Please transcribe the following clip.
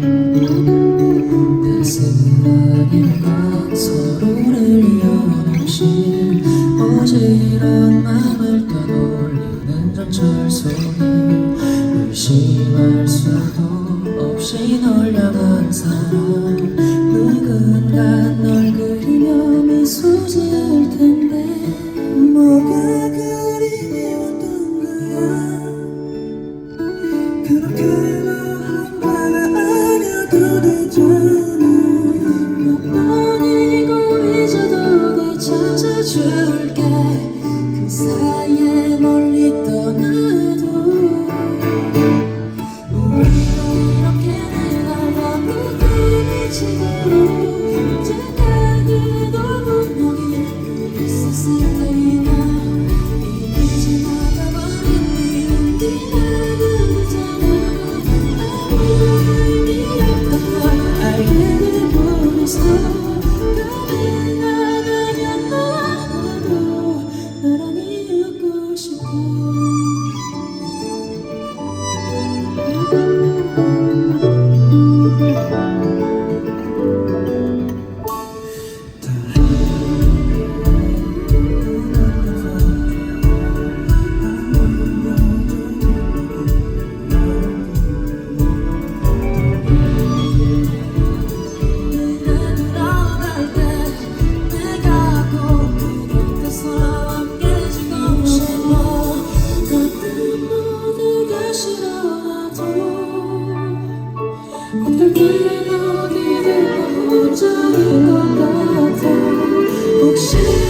내 생각인가 서로를 이어놓으신 어지러운 맘을 떠돌리는 전철 소리. 의심할 수도 없이 널 향한 사랑 사이에 멀리 떠나도 우리가 이렇게 내가 부딪히도록 언젠가 그도 분명히 있었을 테니까 이제 나가 버린 네 뒤나 그잖아 아무 의미 걸 알게 그대 나가 땐 어디든 혼자인 것 같아. 혹시